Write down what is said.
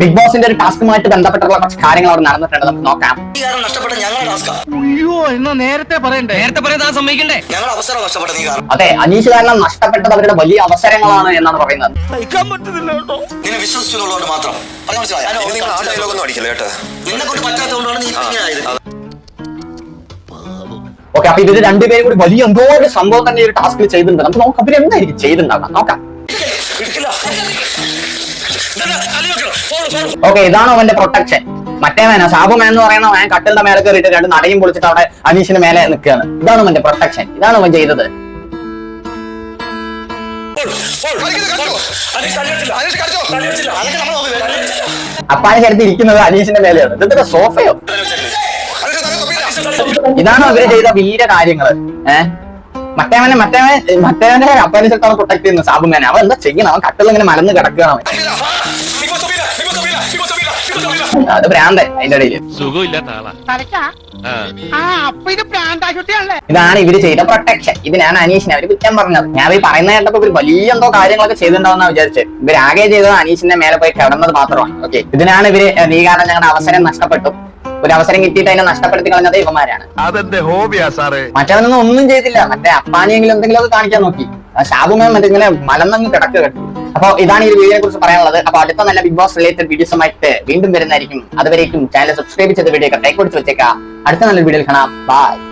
Big ബോസിന്റെ ഒരു ടാസ്കുമായിട്ട് ബന്ധപ്പെട്ടുള്ള കുറച്ച് കാര്യങ്ങൾ അവിടെ നടന്നിട്ടുണ്ട്. നമുക്ക് നോക്കാം. നഷ്ടപ്പെട്ട അയ്യോ എന്നാ നേരത്തെ പറയണ്ടേ? നേരത്തെ പറയാൻ സമ്മതിക്കണ്ടേ? ഞങ്ങളുടെ അവസരം നഷ്ടപ്പെട്ട നീ കാരണം അതെ അനീഷ് കാരണം നഷ്ടപ്പെട്ടത് അവരുടെ വലിയ അവസരങ്ങളാണ് എന്നാണ് പറയുന്നത്. നിന്നെ വിശ്വസിച്ചു എന്നുള്ളതുകൊണ്ട് മാത്രം. പറഞ്ഞു മനസ്സിലായോ? നിന്നെ കൊണ്ട് പറ്റാത്തതുകൊണ്ടാണ് നീ ഇങ്ങനെ ആയത്. ഓക്കെ അപ്പൊ ഇവർ രണ്ടുപേരും കൂടി വലിയ എന്തോ ഒരു സംഭവം തന്നെ ഈ ഒരു ടാസ്കിൽ ചെയ്തിട്ടുണ്ട്. നമുക്ക് നോക്കാം. അവരെന്തായിരിക്കും എന്തായിരിക്കും ചെയ്തിട്ടുണ്ടാകാം നോക്കാം. ഓക്കെ ഇതാണ് അവന്റെ പ്രൊട്ടക്ഷൻ മറ്റേ മേന സാബു മേൻ എന്ന് പറയുന്ന മേൻ കട്ടിലിന്റെ മേലെ കയറിയിട്ട് രണ്ട് നടയും പൊളിച്ചിട്ട് അവിടെ അനീഷിന് മേലെ നിൽക്കുകയാണ്. ഇതാണ് അവന്റെ പ്രൊട്ടക്ഷൻ ഇതാണ് അവൻ ചെയ്തത്. അപ്പാനെ ചേർത്ത് ഇരിക്കുന്നത് അനീഷിന്റെ മേലെയാണ്. ഇതൊക്കെ സോഫയോ. ഇതാണ് അവർ ചെയ്ത വീര കാര്യങ്ങൾ? ഏഹ് മറ്റേവനെ മറ്റേവൻ മറ്റേവന്റെ അപ്പാനെ ചേർത്താണ് പ്രൊട്ടക്ട് ചെയ്യുന്നത് സാബു മേനെ അവൻ എന്താ ചെയ്യണം? അവൻ കട്ടിൽ ഇങ്ങനെ മലന്ന് കിടക്കുകയാണ് അവൻ. അത് ഭ്രാന്തൻ അതിന്റെ ഇടയിൽ. സുഖമില്ലാത്ത ആളാ. ഇത് ഇതാണ് ഇവർ ചെയ്ത പ്രൊട്ടക്ഷൻ ഇതിനാണ് അനീഷിനെ അവർ കുറ്റം പറഞ്ഞത്. ഞാൻ ഈ പറയുന്ന കേട്ടപ്പോ ഇവർ വലിയ എന്തോ കാര്യങ്ങളൊക്കെ ചെയ്തിട്ടുണ്ടാവുന്ന വിചാരിച്ചത് ഇവർ ആകെ ചെയ്തത് അനീഷിന്റെ മേലെ പോയി കിടന്നത് മാത്രമാണ്. ഓക്കെ ഇതിനാണ് ഇവർ നീ കാരണം ഞങ്ങളുടെ അവസരം നഷ്ടപ്പെട്ടു. ഒരു അവസരം കിട്ടിയിട്ട് അതിനെ നഷ്ടപ്പെടുത്തി കളഞ്ഞത് ഇവന്മാരാണ്. അതെന്റെ ഹോബിയാ സാറേ? മറ്റവനൊന്നും ഒന്നും ചെയ്തില്ല. മറ്റേ അപ്പാനെങ്കിലും എന്തെങ്കിലുമൊക്കെ കാണിക്കാൻ നോക്കി. ആ ഷാബുമേൻ മറ്റേ ഇങ്ങനെ മലന്നങ്ങ് കിടക്കുക കേട്ടു. അപ്പൊ ഇതാണ് ഈ വീഡിയോയെ കുറിച്ച് പറയാനുള്ളത്. അപ്പൊ അടുത്ത നല്ല ബിഗ് ബോസ് റിലേറ്റഡ് വീഡിയോസുമായിട്ട് വീണ്ടും വരുന്നതായിരിക്കും. അതുവരേക്കും ചാനൽ സബ്സ്ക്രൈബ് ചെയ്ത വീഡിയോ ഒക്കെ കൊടുത്ത് വെച്ചേക്കാം അടുത്ത നല്ല വീഡിയോയിൽ കാണാം. ബൈ